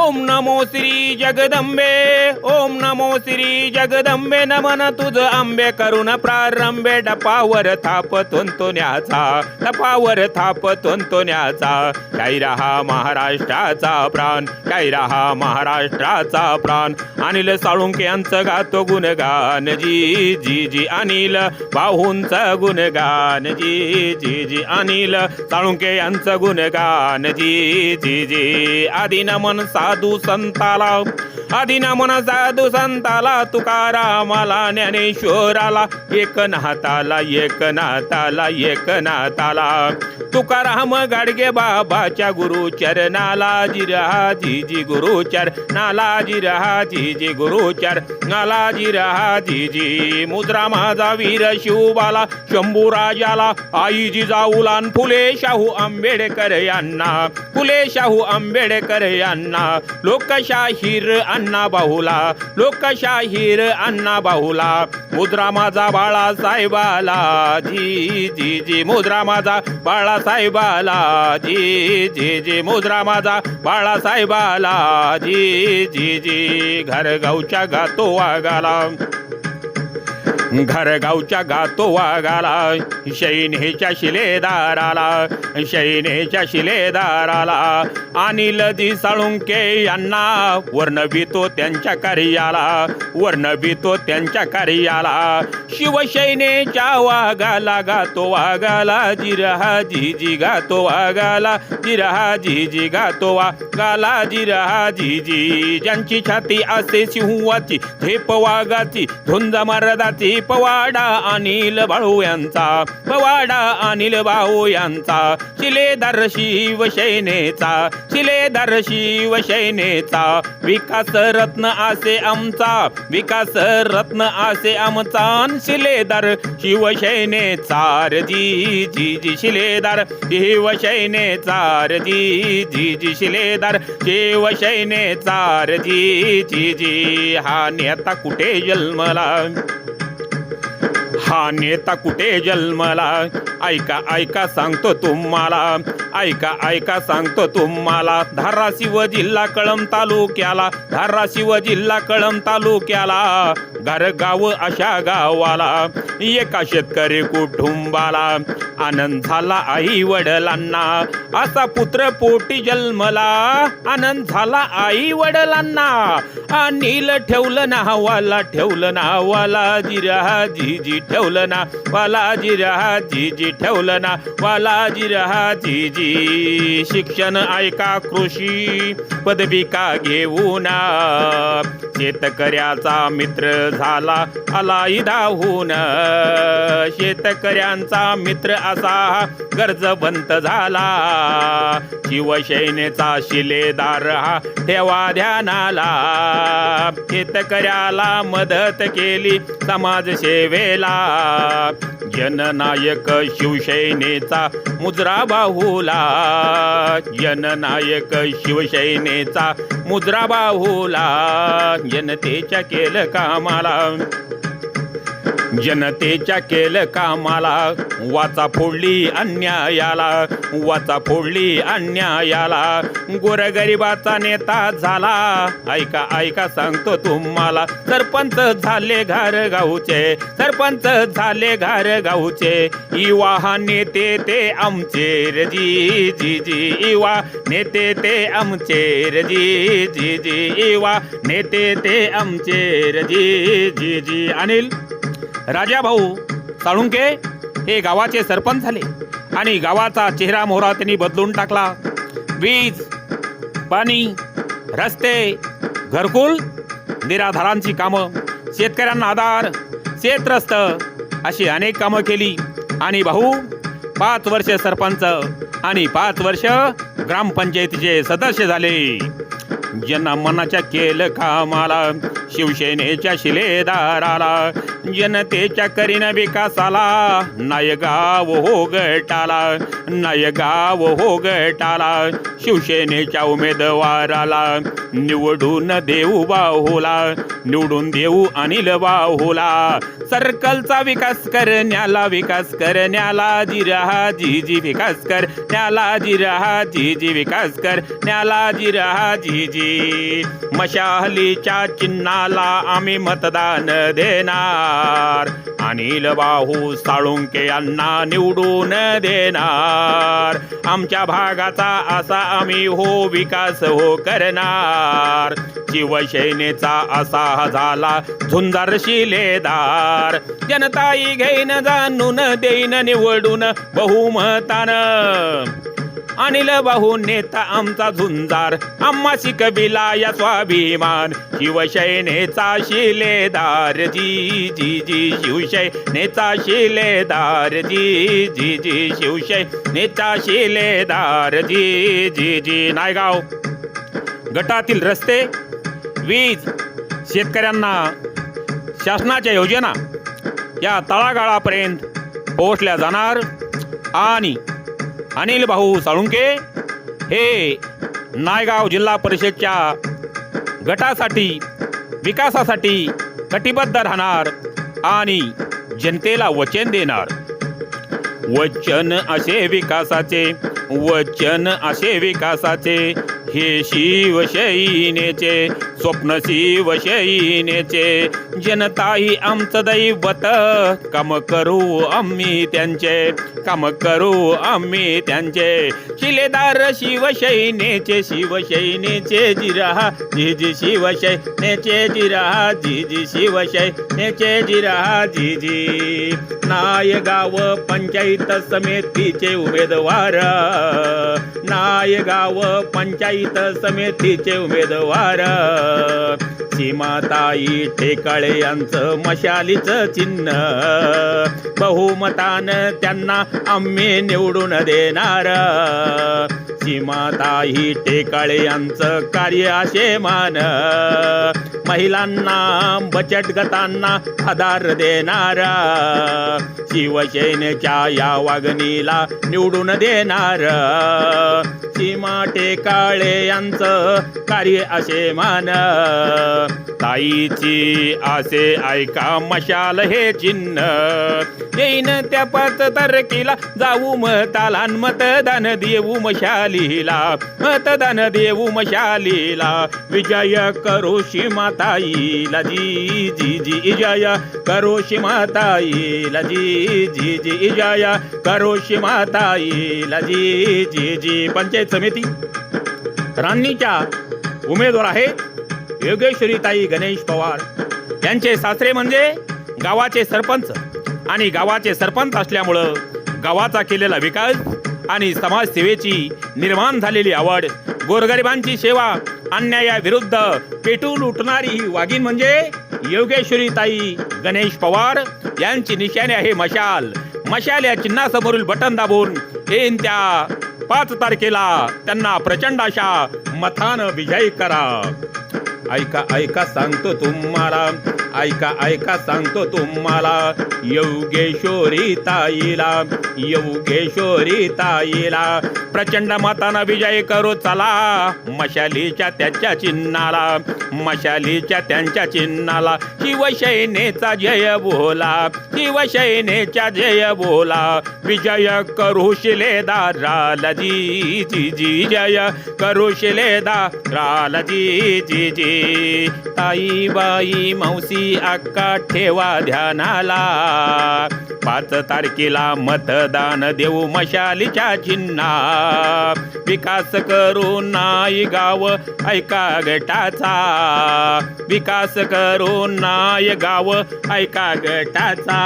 ओम नमो श्री जगदंबे ओम नमो श्री जगदंबे नमन तुझ आंबे करुण प्रारंभे डपावर थाप तोन्याचा डपावर थाप तोन्याचा काय रहा महाराष्ट्राचा प्राण काय रहा महाराष्ट्राचा प्राण. अनिल साळुंके यांचं गातो गुणगान जी जी जी अनिल बाहूंचं गुणगान जी जी जी अनिल साळुंके यांचं गुणगान जी जी जी आधी नमन साधू संताला आधी नमन साधू संताला तुकारामाला ज्ञानेश्वराला एक नाताला एक नाताला एक नाताला तुकाराम गाडगे बाबाच्या गुरु चरणाला जिरहा जी जी गुरु नाला जिरहा जी जी गुरु नाला जिरहा जी मुद्रा माझा वीर शिवबाला शंभूराजाला आई जिजाऊलान फुले शाहू आंबेडकर यांना फुले शाहू आंबेडकर यांना लोकशाहीर अण्णा बाहुला लोकशाहीर अण्णा बाहुला मुद्रा माझा बाळा साहेबाला जी जी जी मुद्रा माझा बाळा साहेबाला जी जी जी मुद्रा माझा बाळा साहेबाला जी जी जी घर गावच्या गातो वागाला घरगावच्या गातो वागाला शैनेच्या शिलेदाराला शैनेच्या शिलेदाराला. अनिल दी साळुंके यांना वर्णवितो त्यांच्या कार्याला वर्णवितो त्यांच्या कार्याला. शिवशैनेच्या वागाला गातो वागाला जिरहा जी गातो वागाला जिरहा जी गातो वागाला जिरहा जी ज्यांची छाती असे सिंहाची झेप वागाची धुंद मरदाची पवाडा अनिल बाळू यांचा पवाडा अनिल भाऊ यांचा शिलेदार शिवसेनेचा शिलेदार शिवसेनेचा विकास रत्न असे आमचा विकास रत्न असे आमचा शिलेदार शिवसेनेचा रे जी जी शिलेदार शिवसेनेचा रे जी जी शिलेदार शिवसेनेचा रे जी जी जी. हा नेता कुठे जन्मला? हा नेता कुठे जन्मला? ऐका ऐका सांगतो तुम्हाला. ऐका ऐका सांगतो तुम्हाला. धाराशिव जिल्हा कळम तालुक्याला. धाराशिव जिल्हा कळम तालुक्याला. घर गाव अशा गावाला. एका शेतकरी कुटुंबाला. आनंद झाला आई वडिलांना. असा पुत्र पोटी जन्मला. आनंद झाला आई वडिलांना. अनिल ठेवलं नावाला ठेवलं नावाला जिरा जी ठेवलं ना. वाला जिरा जीजी ठेवलं ना. वाला जिरा जीजी शिक्षण ऐका कृषी पदविका घेऊन शेतकऱ्याचा मित्र झाला अलाई धावून. शेतकऱ्यांचा मित्र असा गरजवंत झाला. शिवसेनेचा शिलेदार हा ठेवा ध्यानाला. शेतकऱ्याला मदत केली समाजसेवेला. जननायक शिवसेनेचा मुद्रा बाहुला. जननायक शिवसेनेचा मुद्रा बाहुला. जनतेच्या केलं कामाला. जनतेच्या केलं कामाला वाचा फोडली अन्यायाला वाचा फोडली अन्यायाला. गोरगरिबाचा नेता झाला ऐका ऐका सांगतो तुम्हाला. सरपंच झाले घर गाऊचे सरपंच झाले घर गाऊचे इवा हा नेते ते आमचे रजी जी जी इवा. नेते ते आमचे रजी जी जी इवा. नेते ते आमचे रजी जी जी जी. अनिल? राजा भाऊ साळुंके हे गावाचे सरपंच झाले आणि गावाचा चेहरा मोहरा त्यांनी बदलून टाकला. वीज पाणी रस्ते घरकुल निराधारांची कामं शेतकऱ्यांना आधार शेतरस्त अशी अनेक कामं केली. आणि भाऊ पाच वर्ष सरपंच आणि पाच वर्ष ग्रामपंचायतीचे सदस्य झाले. ज्यांना मनाच्या केलं कामाला शिवसेनेच्या शिलेदाराला जनतेच्या करीन विकासाला नायगाव हो गटाला नायगाव हो गटाला शिवसेनेच्या उमेदवाराला निवडून देऊ बाहुला निवडून देऊ अनिल बाहुला सर्कलचा विकास करण्याला विकास करण्याला जिरहा जी जी विकास कर न्याला जी जी विकास करण्याला जिरहा जी जी मशालीच्या चिन्हाला आम्ही मतदान देणार. अनिल बाहू साळुंके यांना निवडून देणार. आमच्या भागाचा असा आम्ही हो विकास हो करणार. शिवसेनेचा असा झाला झुंजार शिलेदार. जनताई घेईन जाणून देईन निवडून बहुमतानं. अनिल बाहू नेता आमचा झुंजार. आम्हा शिकविला या स्वाभिमान. शिवसेनेचा शिलेदार. जी जी जी शिवसेनेचा शिलेदार. जी जी जी शिवसेनेचा शिलेदार. जी जी जी नायगाव. गटातील रस्ते वीज शेतकऱ्यांना शासनाच्या योजना या तळागाळापर्यंत पोहोचल्या जाणार आणि अनिल भाऊ साळुंके हे नायगाव जिल्हा परिषदच्या गटासाठी विकासासाठी कटिबद्ध राहणार आणि जनतेला वचन देणार. वचन असे विकासाचे वचन असे विकासाचे हे शिवशैनेचे स्वप्न शिवशैनेचे जनताही आमचं दैवत. काम करू आम्ही त्यांचे काम करू आम्ही त्यांचे. शिलेदार शिवशैनेचे शिवशैनेचे जिरा जी जी शिवशैनेचे जिरहा जी जी शिवशैनेचे जिरहा जी जी नायगाव पंचायत समितीचे उमेदवार. नायगाव पंचायत समितीचे उमेदवार. सीमाताई काळे यांचं मशालीचं चिन्ह. बहुमतान त्यांना आम्ही निवडून देणार. सीमाताई टेकाळे यांचं कार्य असे मान. महिलांना बचत गटांना आधार देणारा शिवसेनेच्या या वागणीला निवडून देणार. सीमा टेकाळे यांचं कार्य असे मान. ताईची असे ऐका मशाल हे चिन्ह. येईन त्या पाच तारखेला जाऊ मताला मतदान देऊ मशालीला मतदान देऊ मशालीला. विजय करो ताई जी जी जी इजाया. करो माताईला जी जी जी इजाया. करो माताईला जी जी जी पंचायत समिती. रान्नीच्या उमेदवार आहेत योगेश्वरीताई गणेश पवार. यांचे सासरे म्हणजे गावाचे सरपंच आणि गावाचे सरपंच असल्यामुळं गावाचा केलेला विकास आणि समाजसेवेची निर्माण झालेली आवड गोरगरिबांची सेवा अन्यायाविरुद्ध पेटून उठणारी ही वाघीण म्हणजे योगेश्वरीताई गणेश पवार. यांची निशाणे आहे मशाल. मशाल या चिन्हासमोरील बटन दाबून येईन त्या पाच तारखेला. त्यांना प्रचंड अशा मथानं विजयी करा. ऐका ऐका सांगतो तुम्हाला. ऐका ऐका सांगतो तुम्हाला. योगेश्वरी ताईला योगेश्वरी ताईला. प्रचंड मतानं विजय करू चला. मशालीच्या त्याच्या चिन्हाला मशालीच्या त्यांच्या चिन्हाला. शिवसेनेचा जय बोला शिवसेनेचा जय बोला. विजय करू शिलेदाराला जी जी जय करू शिलेदाराला जी जी जी. ताई बाई मावशी अक्का ठेवा ध्यानाला. पाच तारखेला मतदान देऊ मशालीच्या चिन्हा विकास करू नाई गाव ऐका गटाचा. विकास करू नाय गाव ऐका गटाचा.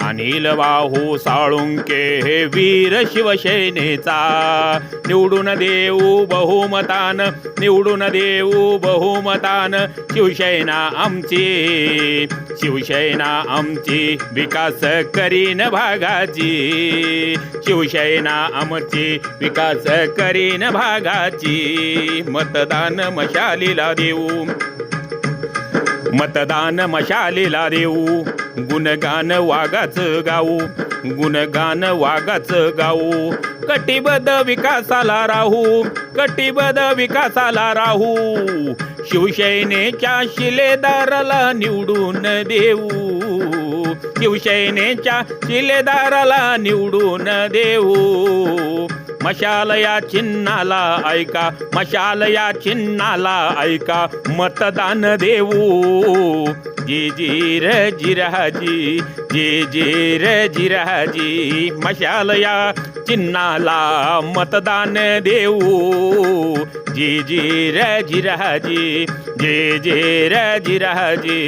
अनिल वाहू साळुंके हे वीर शिवसेनेचा. निवडून देऊ बहुमतान निवडून देऊ बहुमतान. शिवसेना आमची शिवसेना आमची विकास करीन भागाची. शिवसेना आमची विकास करीन भागाची. मतदान मशालीला देऊ. मतदान मशालीला देऊ. गुणगान वागाच गाऊ. गुणगान वागाच गाऊ. कटिबद्ध विकासाला राहू. कटिबद्ध विकासाला राहू. शिवसेनेच्या शिलेदाराला निवडून देऊ. शिवसेनेच्या शिलेदाराला निवडून देऊ. मशाल या चिन्हाला ऐका मशाल या चिन्हाला ऐका मतदान देऊ. जे जी र जिराजी जे जी जिराजी मशाल या चिन्हाला मतदान देऊ. जी जी र जिराजी जे जे र जिराजी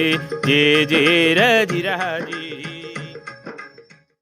जे जे र जिराजी